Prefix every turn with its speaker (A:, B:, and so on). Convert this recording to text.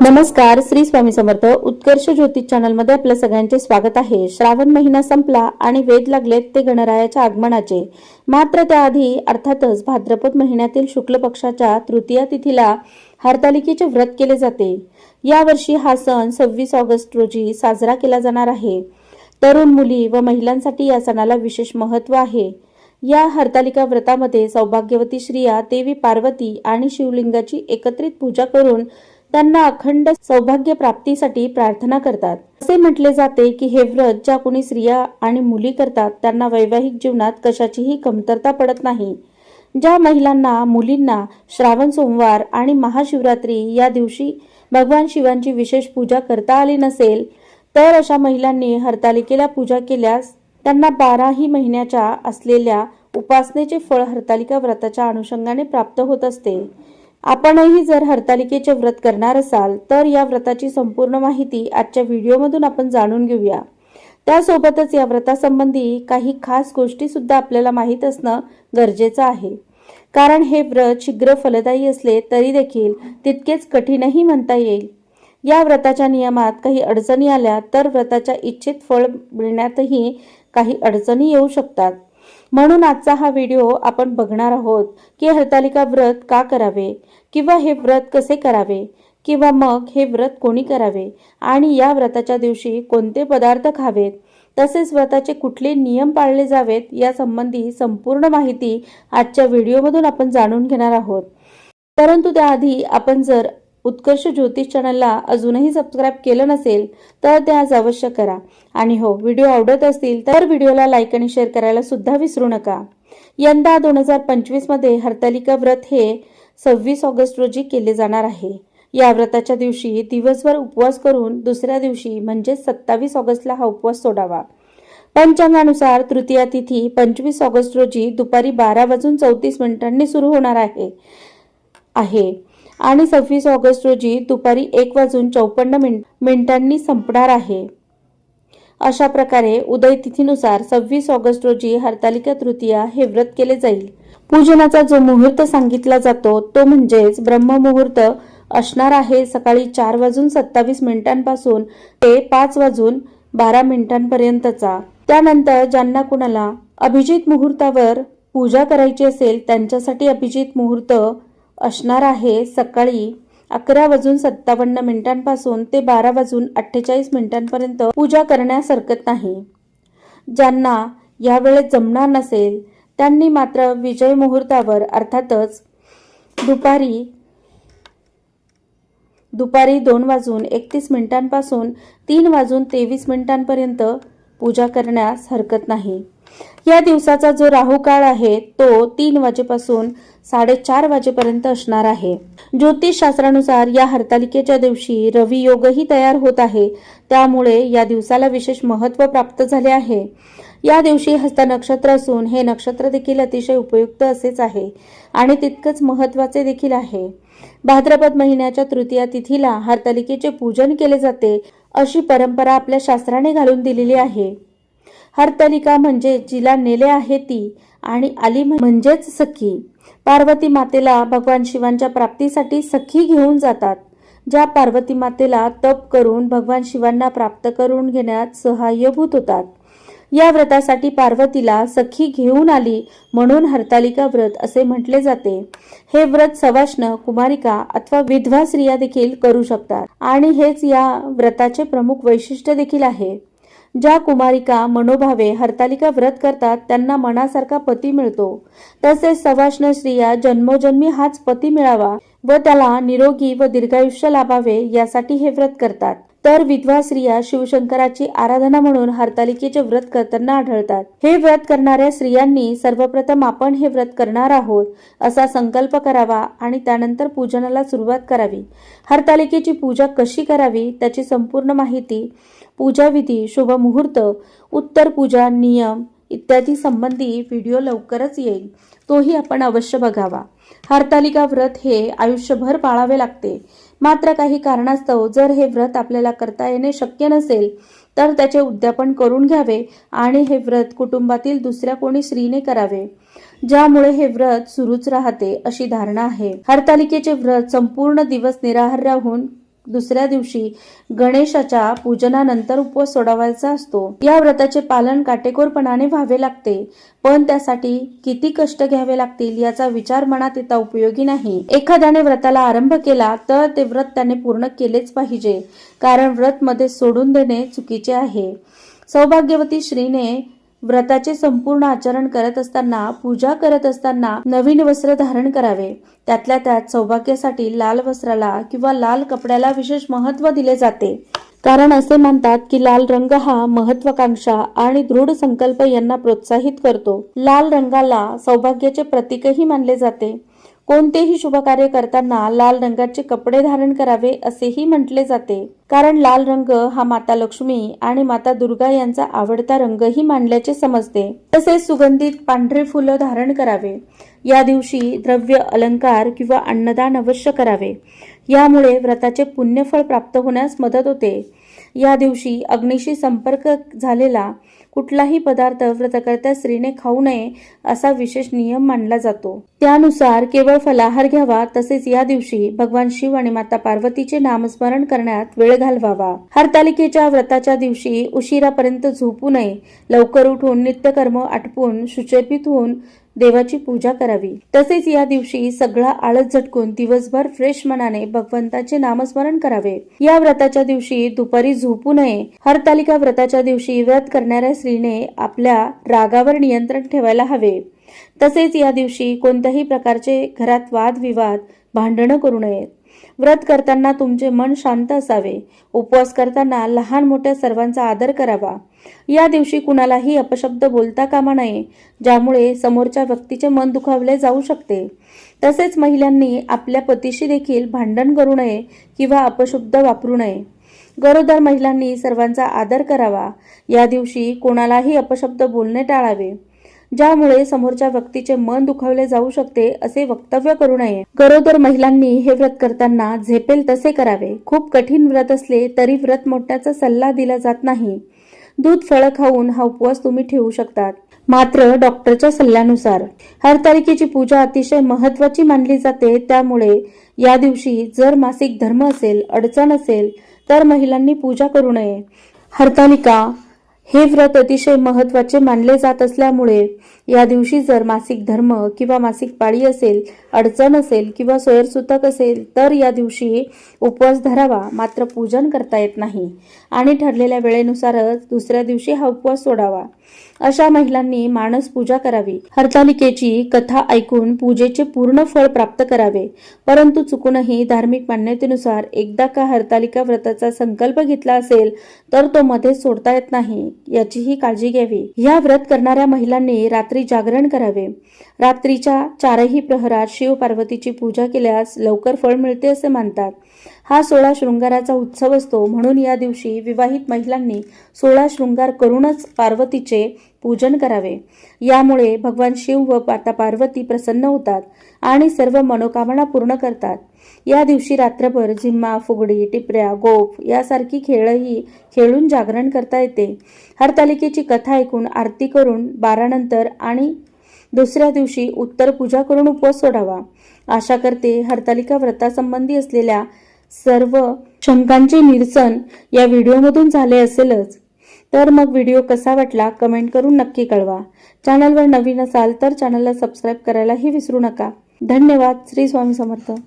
A: नमस्कार श्री स्वामी समर्थ. उत्कर्ष ज्योतिष चॅनलमध्ये आपल्या सगळ्यांचे स्वागत आहे. श्रावण महिना संपला आणि वेद लागलेत ते गणरायाच्या आगमनाचे. मात्र त्याआधी अर्थातच भाद्रपद महिन्यातील शुक्ल पक्षाच्या तृतीया तिथीला हरतालिकेचे व्रत केले जाते. यावर्षी हा सण सव्वीस ऑगस्ट रोजी साजरा केला जाणार आहे. तरुण मुली व महिलांसाठी या सणाला विशेष महत्त्व आहे. या हरतालिका व्रतामध्ये सौभाग्यवती श्रिया देवी पार्वती आणि शिवलिंगाची एकत्रित पूजा करून त्यांना अखंड सौभाग्य प्राप्तीसाठी प्रार्थना करतात. असे म्हटले जाते की हे व्रत ज्या कोणी स्त्रिया आणि मुली करतात त्यांना वैवाहिक जीवनात कशाचीही कमतरता पडत नाही. ज्या महिलांना मुलींना श्रावण सोमवार आणि महाशिवरात्री या दिवशी भगवान शिवांची विशेष पूजा करता आली नसेल तर अशा महिलांनी हरतालिकेला पूजा केल्यास त्यांना बाराही महिन्याच्या असलेल्या उपासनेचे फळ हरतालिका व्रताच्या अनुषंगाने प्राप्त होत असते. आपणही जर हरतालिकेचे व्रत करणार असाल तर या व्रताची संपूर्ण माहिती आजच्या व्हिडिओमधून आपण जाणून घेऊया. त्यासोबतच या व्रतासंबंधी काही खास गोष्टी सुद्धा आपल्याला माहीत असणं गरजेचं आहे. कारण हे व्रत शीघ्र फलदायी असले तरी देखील तितकेच कठीणही म्हणता येईल. या व्रताच्या नियमात काही अडचणी आल्या तर व्रताच्या इच्छित फळ मिळण्यातही काही अडचणी येऊ शकतात. म्हणून आजचा हा व्हिडिओ आपण बघणार आहोत की हरतालिका व्रत का करावे? किंवा हे व्रत कसे करावे? किंवा मग हे व्रत कोणी करावे? आणि या व्रताच्या दिवशी कोणते पदार्थ खावेत? तसेच व्रताचे कुठले नियम पाळले जावेत? या संबंधी संपूर्ण माहिती आजच्या व्हिडिओमधून आपण जाणून घेणार आहोत. परंतु त्याआधी आपण जर उत्कर्ष ज्योतिष चॅनलला अजूनही सबस्क्राईब केलं नसेल तर ते आज अवश्य करा. आणि हो व्हिडिओ आवडत असतील तर व्हिडिओला लाईक आणि शेअर करायला सुद्धा विसरू नका. यंदा दोन हजार पंचवीसमध्ये हरतालिका व्रत हे सव्वीस ऑगस्ट रोजी केले जाणार आहे. या व्रताच्या दिवशी दिवसभर उपवास करून दुसऱ्या दिवशी म्हणजे सत्तावीस ऑगस्टला हा उपवास सोडावा. पंचांगानुसार तृतीया तिथी पंचवीस ऑगस्ट रोजी दुपारी बारा वाजून चौतीस मिनिटांनी सुरू होणार आहे. आहे. आणि सव्वीस ऑगस्ट रोजी दुपारी एक वाजून चौपन्न मिन मिनिटांनी संपणार आहे. अशा प्रकारे उदय तिथीनुसार सव्वीस ऑगस्ट रोजी हरतालिका तृतीया हे व्रत केले जाईल. पूजनाचा जो मुहूर्त सांगितला जातो तो म्हणजेच ब्रह्ममुहूर्त असणार आहे सकाळी चार वाजून सत्तावीस मिनिटांपासून ते पाच वाजून बारा मिनिटांपर्यंतचा. त्यानंतर ज्यांना कुणाला अभिजित मुहूर्तावर पूजा करायची असेल त्यांच्यासाठी अभिजित मुहूर्त असणार आहे. सकाळी अकरा वाजून सत्तावन्न मिनिटांपासून ते बारा वाजून अठ्ठेचाळीस मिनिटांपर्यंत पूजा करण्यास हरकत नाही. ज्यांना यावेळेत जमणार नसेल त्यांनी मात्र विजय मुहूर्तावर अर्थातच दुपारी दुपारी दोन वाजून एकतीस मिनिटांपासून तीन वाजून तेवीस मिनिटांपर्यंत पूजा करण्यास हरकत नाही. या दिवसाचा जो राहू काळ आहे तो तीन वाजेपासून साडेचार वाजेपर्यंत असणार आहे. ज्योतिष शास्त्रानुसार या हरतालिकेच्या दिवशी रवी योगही तयार होत आहे. त्यामुळे या दिवसाला विशेष महत्त्व प्राप्त झाले आहे. या दिवशी हस्त नक्षत्र असून हे नक्षत्र देखील अतिशय उपयुक्त असेच आहे आणि तितकंच महत्त्वाचे देखील आहे. भाद्रपद महिन्याच्या तृतीया तिथीला हरतालिकेचे पूजन केले जाते अशी परंपरा आपल्या शास्त्राने घालून दिलेली आहे. हरतालिका म्हणजे जिला नेले आहे ती आणि आली म्हणजेच सखी. पार्वती मातेला भगवान शिवांच्या प्राप्तीसाठी सखी घेऊन जातात ज्या पार्वती मातेला तप करून भगवान शिवांना प्राप्त करून घेण्यात सहाय्यभूत होतात. या व्रतासाठी पार्वतीला सखी घेऊन आली म्हणून हरतालिका व्रत असे म्हटले जाते. हे व्रत सवाष्ण कुमारिका अथवा विधवा स्त्रिया देखील करू शकतात आणि हेच या व्रताचे प्रमुख वैशिष्ट्य देखील आहे. ज्या कुमारिका मनोभावे हरतालिका व्रत करतात त्यांना मनासारखा पती मिळतो. तसेच सवाष्ण स्त्रिया जन्मोजन्मी हाच पती मिळावा व त्याला निरोगी व दीर्घायुष्य लाभावे यासाठी हे व्रत करतात. तर विधवा स्त्रिया शिवशंकराची आराधना म्हणून हरतालिकेचे व्रत करताना आढळतात. हे व्रत करणाऱ्या स्त्रियांनी सर्वप्रथम आपण हे व्रत करणार आहोत असा संकल्प करावा आणि त्यानंतर पूजनाला सुरुवात करावी. हरतालिकेची पूजा कशी करावी त्याची संपूर्ण माहिती पूजाविधी शुभ मुहूर्त उत्तर पूजा नियम इत्यादी संबंधी व्हिडिओ लवकरच येईल. तोही आपण अवश्य बघावा. हरतालिका व्रत हे आयुष्यभर पाळावे लागते. मात्र काही कारणास्तव जर हे व्रत आपल्याला करता येणे शक्य नसेल तर त्याचे उद्यापन करून घ्यावे आणि हे व्रत कुटुंबातील दुसऱ्या कोणी स्त्रीने करावे. ज्यामुळे हे व्रत सुरूच राहते अशी धारणा आहे. हरतालिकेचे व्रत संपूर्ण दिवस निराहार राहून दुसऱ्या दिवशी गणेशाच्या पूजनानंतर उपवास सोडावायचा असतो. या व्रताचे पालन काटेकोरपणाने व्हावे लागते पण त्यासाठी किती कष्ट घ्यावे लागतील याचा विचार मनात येता उपयोगी नाही. एखाद्याने व्रताला आरंभ केला तर ते व्रत त्याने पूर्ण केलेच पाहिजे कारण व्रत मध्ये सोडून देणे चुकीचे आहे. सौभाग्यवती श्रीने व्रताचे संपूर्ण आचरण करत असताना पूजा करत असताना नवीन वस्त्र धारण करावे. त्यातल्या त्यात सौभाग्यासाठी लाल वस्त्राला किंवा लाल कपड्याला विशेष महत्त्व दिले जाते. कारण असे म्हणतात की लाल रंग हा महत्वाकांक्षा आणि दृढ संकल्प यांना प्रोत्साहित करतो. लाल रंगाला सौभाग्याचे प्रतीकही मानले जाते. कोणतेही शुभ कार्य करताना लाल रंगाचे कपडे धारण करावे असेही म्हटले जाते. कारण लाल रंग हा माता लक्ष्मी आणि माता दुर्गा यांचा आवडता रंगही मानल्याचे समजते. तसेच सुगंधित पांढरे फुलं धारण करावे. या दिवशी द्रव्य अलंकार किंवा अन्नदान अवश्य करावे. यामुळे व्रताचे पुण्यफळ प्राप्त होण्यास मदत होते. या दिवशी अग्नीशी संपर्क झालेला कुठलाही पदार्थ व्रतकर्त्या स्त्रीने खाऊ नये असा विशेष नियम मानला जातो. त्यानुसार केवळ फलाहार घ्यावा तसेच या दिवशी भगवान शिव आणि माता पार्वतीचे नामस्मरण करण्यात वेळ घालवावा. हरतालिकेच्या व्रताच्या दिवशी उशिरापर्यंत झोपू नये. लवकर उठून नित्यकर्म आटपून सुचर्पित होऊन देवाची पूजा करावी. तसेच या दिवशी सगळा आळस झटकून दिवसभर फ्रेश मनाने भगवंताचे नामस्मरण करावे. या व्रताच्या दिवशी दुपारी झोपू नये. हरतालिका व्रताच्या दिवशी व्रत करणाऱ्या स्त्रीने आपल्या रागावर नियंत्रण ठेवायला हवे. तसेच या दिवशी कोणत्याही प्रकारचे घरात वादविवाद भांडणं करू नयेत. व्रत करताना तुमचे मन शांत असावे. उपवास करताना लहान मोठ्या सर्वांचा आदर करावा. या दिवशी कुणालाही अपशब्द बोलता कामा नये ज्यामुळे समोरच्या व्यक्तीचे मन दुखावले जाऊ शकते. तसेच महिलांनी आपल्या पतीशी देखील भांडण करू नये किंवा अपशब्द वापरू नये. गरोदर महिलांनी सर्वांचा आदर करावा. या दिवशी कोणालाही अपशब्द बोलणे टाळावे. ज्यामुळे समोरच्या व्यक्तीचे मन दुखावले जाऊ शकते असे वक्तव्य करू नये. गरोदर महिलांनी हे व्रत करताना झेपेल तसे करावे. खूप कठीण व्रत असले तरी व्रत मोठ्याचा सल्ला दिला जात नाही. दूध फळं खाऊन हा उपवास तुम्ही ठेवू शकतात. मात्र डॉक्टरच्या सल्ल्यानुसार. हरतालिकेची पूजा अतिशय महत्वाची मानली जाते. त्यामुळे या दिवशी जर मासिक धर्म असेल अडचण असेल तर महिलांनी पूजा करू नये. हरतालिका हे व्रत अतिशय महत्त्वाचे मानले जात असल्यामुळे या दिवशी जर मासिक धर्म किंवा मासिक पाळी असेल अडचण असेल किंवा सोयरसुतक असेल तर या दिवशी उपवास धरावा मात्र पूजन करता येत नाही. आणि ठरलेल्या वेळेनुसारच दुसऱ्या दिवशी हा उपवास सोडावा. अशा महिलांनी मानस पूजा करावी. हरतालिकेची कथा ऐकून पूजेचे पूर्ण फळ प्राप्त करावे. परंतु चुकूनही धार्मिक मान्यतेनुसार एकदा का हरतालिका व्रताचा संकल्प घेतला असेल तर तो मध्ये सोडता येत नाही याचीही काळजी घ्यावी. या व्रत करणाऱ्या महिलांनी रात्री जागरण करावे. रात्रीच्या चारही प्रहरात शिव पार्वतीची पूजा केल्यास लवकर फळ मिळते असे मानतात. हा सोळा शृंगाराचा उत्सव असतो. म्हणून या दिवशी विवाहित महिलांनी सोळा शृंगार करूनच पार्वतीचे पूजन करावे. यामुळे भगवान शिव व माता पार्वती प्रसन्न होतात आणि सर्व मनोकामना पूर्ण करतात. या दिवशी रात्रभर झिम्मा फुगडी टिपऱ्या गोफ यासारखी खेळही खेळून जागरण करता येते. हरतालिकेची कथा ऐकून आरती करून बारानंतर आणि दुसऱ्या दिवशी उत्तर पूजा करून उपवास सोडावा. आशा करते हरतालिका व्रतासंबंधी असलेल्या सर्व शंकांचे निरसन या व्हिडिओमधून झाले असेलच. तर मग व्हिडिओ कसा वाटला कमेंट करून नक्की कळवा. चॅनलवर नवीन असाल तर चॅनलला सबस्क्राईब करायलाही विसरू नका. धन्यवाद. श्री स्वामी समर्थ.